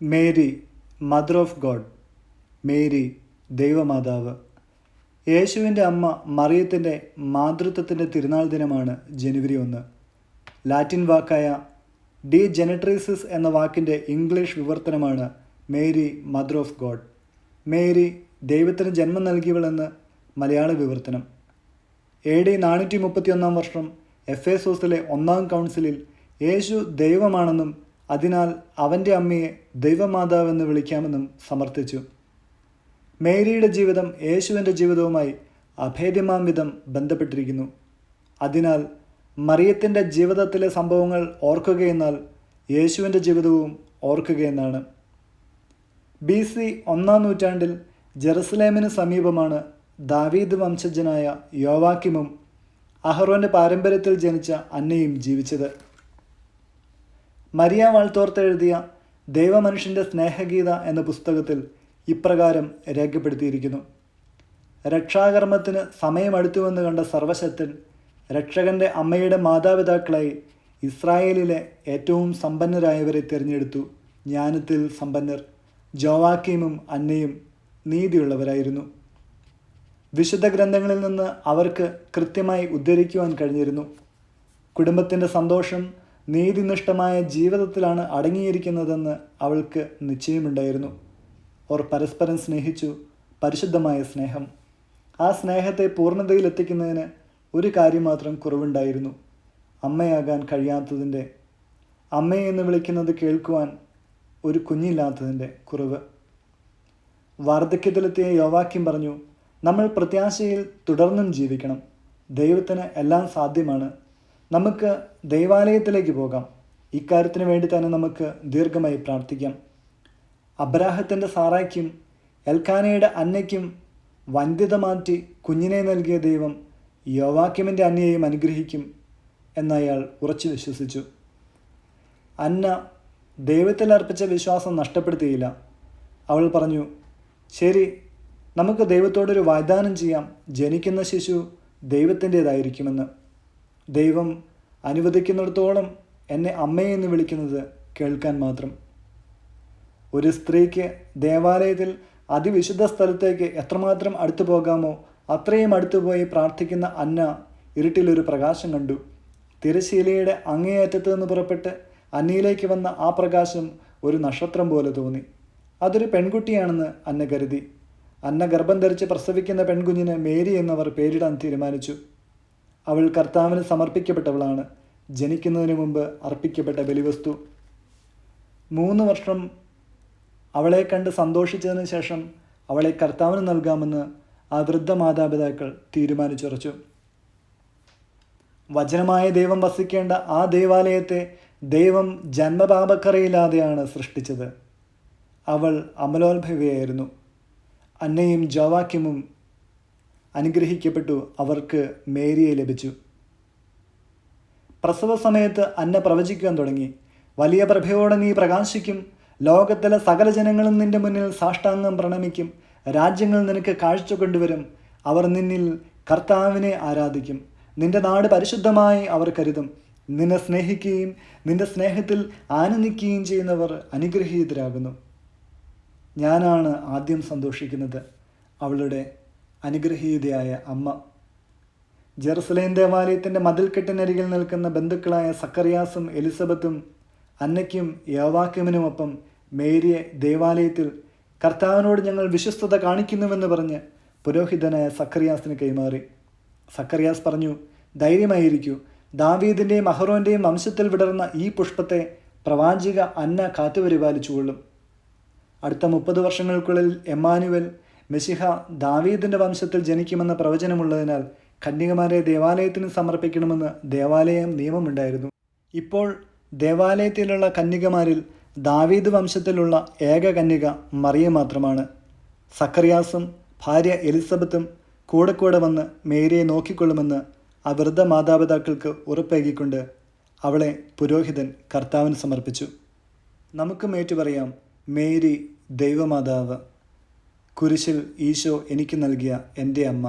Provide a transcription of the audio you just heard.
Mary mother of God Mary ദൈവമാതാവ്. യേശുവിന്റെ അമ്മ മറിയത്തിന്റെ മാതൃത്വത്തിന്റെ തിരുനാൾ ദിനമാണ് ജനുവരി ഒന്ന്. ലാറ്റിൻ വാക്കായ ഡി ജനട്രീസിസ് എന്ന വാക്കിന്റെ English വിവർത്തനമാണ് Mary mother of God Mary ദൈവത്തിന് ജന്മം നൽകിയവളെന്ന് മലയാള വിവർത്തനം. എ ഡി നാനൂറ്റി മുപ്പത്തിയൊന്നാം വർഷം എഫ് എ സോസിലെ ഒന്നാം കൗൺസിലിൽ യേശു ദൈവമാണെന്നും അതിനാൽ അവന്റെ അമ്മയെ ദൈവമാതാവെന്ന് വിളിക്കാമെന്നും സമർത്ഥിച്ചു. മേരിയുടെ ജീവിതം യേശുവിന്റെ ജീവിതവുമായി അഭേദ്യമാം വിധം ബന്ധപ്പെട്ടിരിക്കുന്നു. അതിനാൽ മറിയത്തിന്റെ ജീവിതത്തിലെ സംഭവങ്ങൾ ഓർക്കുകയെന്നാൽ യേശുവിന്റെ ജീവിതവും ഓർക്കുകയെന്നാണ്. ബി സി ഒന്നാം നൂറ്റാണ്ടിൽ ജെറുസലേമിന് സമീപമാണ് ദാവീദ് വംശജനായ യോവാക്കിമും അഹ്റോന്റെ പാരമ്പര്യത്തിൽ ജനിച്ച അന്നയും ജീവിച്ചത്. മരിയ വാൾത്തോർത്ത് എഴുതിയ ദൈവമനുഷ്യന്റെ സ്നേഹഗീത എന്ന പുസ്തകത്തിൽ ഇപ്രകാരം രേഖപ്പെടുത്തിയിരിക്കുന്നു. രക്ഷാകർമ്മത്തിന് സമയമടുത്തുവെന്ന് കണ്ട സർവശക്തൻ രക്ഷകന്റെ അമ്മയുടെ മാതാപിതാക്കളായി ഇസ്രായേലിലെ ഏറ്റവും സമ്പന്നരായവരെ തിരഞ്ഞെടുത്തു. ജ്ഞാനത്തിൽ സമ്പന്നർ ജോവാക്കീമും അന്നയും നീതിയുള്ളവരായിരുന്നു. വിശുദ്ധ ഗ്രന്ഥങ്ങളിൽ നിന്ന് അവർക്ക് കൃത്യമായി ഉദ്ധരിക്കുവാൻ കഴിഞ്ഞിരുന്നു. കുടുംബത്തിന്റെ സന്തോഷം നീതിനിഷ്ഠമായ ജീവിതത്തിലാണ് അടങ്ങിയിരിക്കുന്നതെന്ന് അവൾക്ക് നിശ്ചയമുണ്ടായിരുന്നു. അവർ പരസ്പരം സ്നേഹിച്ചു പരിശുദ്ധമായ സ്നേഹം. ആ സ്നേഹത്തെ പൂർണതയിലെത്തിക്കുന്നതിന് ഒരു കാര്യം മാത്രം കുറവുണ്ടായിരുന്നു. അമ്മയാകാൻ കഴിയാത്തതിന്റെ അമ്മയെന്ന് വിളിക്കുന്നത് കേൾക്കുവാൻ ഒരു കുഞ്ഞില്ലാത്തതിന്റെ കുറവ്. വാർദ്ധക്യത്തിലെത്തിയ യോവാക്യം പറഞ്ഞു നമ്മൾ പ്രത്യാശയിൽ തുടർന്നും ജീവിക്കണം. ദൈവത്തിന് എല്ലാം സാധ്യമാണ്. നമുക്ക് ദൈവാലയത്തിലേക്ക് പോകാം. ഇക്കാര്യത്തിന് വേണ്ടി തന്നെ നമുക്ക് ദീർഘമായി പ്രാർത്ഥിക്കാം. അബ്രാഹത്തിന്റെ സാറായ്ക്കും എൽക്കാനയുടെ അന്നയ്ക്കും വന്ധ്യത മാറ്റി കുഞ്ഞിനെ നൽകിയ ദൈവം യോവാക്യമിന്റെ അന്നയെയും അനുഗ്രഹിക്കും എന്നയാൾ ഉറച്ചു വിശ്വസിച്ചു. അന്ന ദൈവത്തിൽ അർപ്പിച്ച വിശ്വാസം നഷ്ടപ്പെടുത്തിയില്ല. അവൾ പറഞ്ഞു ശരി നമുക്ക് ദൈവത്തോടൊരു വാഗ്ദാനം ചെയ്യാം. ജനിക്കുന്ന ശിശു ദൈവത്തിന്റേതായിരിക്കുമെന്ന്. ദൈവം അനുവദിക്കുന്നിടത്തോളം എന്നെ അമ്മയെന്ന് വിളിക്കുന്നത് കേൾക്കാൻ മാത്രം. ഒരു സ്ത്രീക്ക് ദേവാലയത്തിൽ അതിവിശുദ്ധ സ്ഥലത്തേക്ക് എത്രമാത്രം അടുത്തു പോകാമോ അത്രയും അടുത്തുപോയി പ്രാർത്ഥിക്കുന്ന അന്ന ഇരുട്ടിലൊരു പ്രകാശം കണ്ടു. തിരശീലയുടെ അങ്ങേയറ്റത്ത് നിന്ന് പുറപ്പെട്ട് അന്നയിലേക്ക് വന്ന ആ പ്രകാശം ഒരു നക്ഷത്രം പോലെ തോന്നി. അതൊരു പെൺകുട്ടിയാണെന്ന് അന്ന കരുതി. അന്ന ഗർഭം ധരിച്ച് പ്രസവിക്കുന്ന പെൺകുഞ്ഞിന് മേരി എന്നവർ പേരിടാൻ തീരുമാനിച്ചു. അവൾ കർത്താവിന് സമർപ്പിക്കപ്പെട്ടവളാണ്. ജനിക്കുന്നതിന് മുമ്പ് അർപ്പിക്കപ്പെട്ട ബലിവസ്തു. മൂന്ന് വർഷം അവളെ കണ്ട് സന്തോഷിച്ചതിന് ശേഷം അവളെ കർത്താവിന് നൽകാമെന്ന് ആ വൃദ്ധ മാതാപിതാക്കൾ തീരുമാനിച്ചുറച്ചു. വചനമായ ദൈവം വസിക്കേണ്ട ആ ദേവാലയത്തെ ദൈവം ജന്മപാപക്കറയില്ലാതെയാണ് സൃഷ്ടിച്ചത്. അവൾ അമലോത്ഭവയായിരുന്നു. അന്നയും ജോവാക്യമും അനുഗ്രഹിക്കപ്പെട്ടു അവർക്ക് മേരിയെ ലഭിച്ചു. പ്രസവ സമയത്ത് അന്ന പ്രവചിക്കാൻ തുടങ്ങി. വലിയ പ്രഭയോടെ നീ പ്രകാശിക്കും. ലോകത്തിലെ സകല ജനങ്ങളും നിന്റെ മുന്നിൽ സാഷ്ടാംഗം പ്രണമിക്കും. രാജ്യങ്ങൾ നിനക്ക് കാഴ്ച കൊണ്ടുവരും. അവർ നിന്നിൽ കർത്താവിനെ ആരാധിക്കും. നിന്റെ നാട് പരിശുദ്ധമായി അവർ കരുതും. നിന്നെ സ്നേഹിക്കുകയും നിന്റെ സ്നേഹത്തിൽ ആനന്ദിക്കുകയും ചെയ്യുന്നവർ അനുഗ്രഹീതരാകുന്നു. ഞാനാണ് ആദ്യം സന്തോഷിക്കുന്നത്. അവളുടെ അനുഗ്രഹീതയായ അമ്മ. ജെറുസലേം ദേവാലയത്തിന്റെ മതിൽക്കെട്ടിനരികിൽ നിൽക്കുന്ന ബന്ധുക്കളായ സക്കറിയാസും എലിസബത്തും അന്നയ്ക്കും യോവാക്യമിനുമൊപ്പം മേരിയെ ദേവാലയത്തിൽ കർത്താവിനോട് ഞങ്ങൾ വിശ്വസ്തത കാണിക്കുന്നുവെന്ന് പറഞ്ഞ് പുരോഹിതനായ സക്കറിയാസിന് കൈമാറി. സക്കറിയാസ് പറഞ്ഞു ധൈര്യമായിരിക്കൂ. ദാവീദിന്റെയും അഹ്റോന്റെയും വംശത്തിൽ വിടർന്ന ഈ പുഷ്പത്തെ പ്രവാചിക അന്ന കാത്തുപരിപാലിച്ചുകൊള്ളും. അടുത്ത മുപ്പത് വർഷങ്ങൾക്കുള്ളിൽ എമ്മാനുവൽ മെസ്സിഹ ദാവീദിന്റെ വംശത്തിൽ ജനിക്കുമെന്ന പ്രവചനമുള്ളതിനാൽ കന്യകമാരെ ദേവാലയത്തിന് സമർപ്പിക്കണമെന്ന് ദേവാലയം നിയമമുണ്ടായിരുന്നു. ഇപ്പോൾ ദേവാലയത്തിലുള്ള കന്യകമാരിൽ ദാവീദ് വംശത്തിലുള്ള ഏക കന്യക മറിയ മാത്രമാണ്. സക്കറിയാസും ഭാര്യ എലിസബത്തും കൂടെ കൂടെ വന്ന് മേരിയെ നോക്കിക്കൊള്ളുമെന്ന് ആ വൃദ്ധ മാതാപിതാക്കൾക്ക് ഉറപ്പേകിക്കൊണ്ട് അവളെ പുരോഹിതൻ കർത്താവിന് സമർപ്പിച്ചു. നമുക്കും ഏറ്റുപറയാം മേരി ദൈവമാതാവ്. കുരിശിൽ ഈശോ എനിക്ക് നൽകിയ എന്റെ അമ്മ.